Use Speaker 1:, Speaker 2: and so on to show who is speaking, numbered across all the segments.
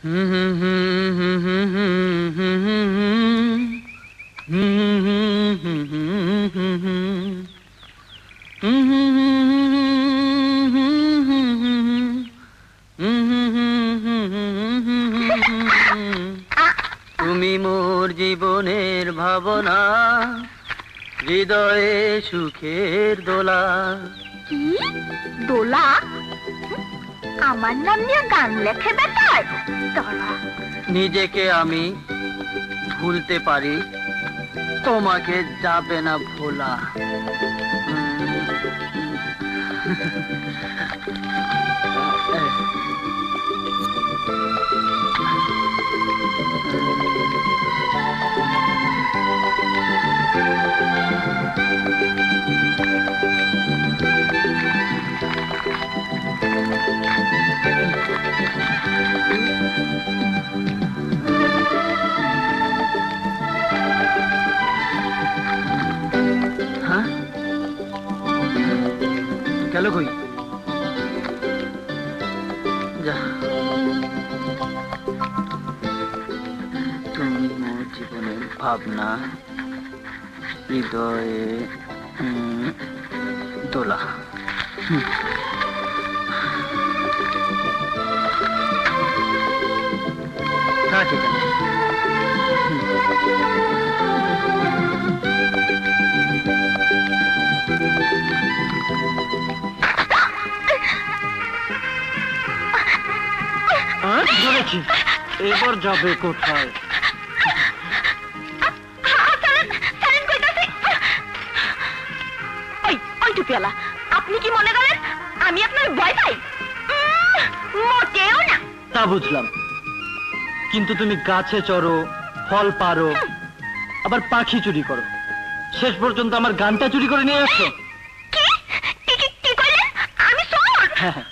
Speaker 1: তুমি মোর জীবনের ভাবনা হৃদয়ে সুখের দোলা।
Speaker 2: দোলা? আমার নাম নিয়ে গান লেখে বেটার
Speaker 1: নিজেকে আমি ভুলতে পারি তোমাকে যাবে না ভোলা। হ্যাঁ? গেল কই? তুমি মোর ভাবনা হৃদয়ে দোলা। হুম।
Speaker 3: হ্যাঁ, ধরেছি এবার যাবে কোথায়?
Speaker 2: ওই ওই টুপিওয়ালা আপনি কি মনে করেন আমি আপনার ভয় পাই মোটেও না।
Speaker 3: তা বুঝলাম। কিন্তু তুমি গাছে চড়ো ফল পারো আবার পাখি চুরি করো। শেষ পর্যন্ত আমার গানটা চুরি করে নিয়ে আসছো হ্যাঁ হ্যাঁ।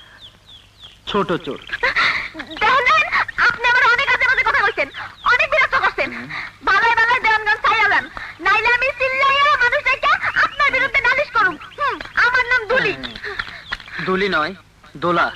Speaker 3: ছোট চোর।
Speaker 2: আপনি আমার অনেক আজে বাজে কথা কইছেন। অনেক বিরক্ত করছেন। বালাই বালাই দেওয়ান গান চাইয়া যান নাইলে আমি চিল্লাইয়া মানুষ দেখে আপনার বিরুদ্ধে নালিশ করুম। আমার নাম দুলি।
Speaker 1: দুলি নয় দোলা।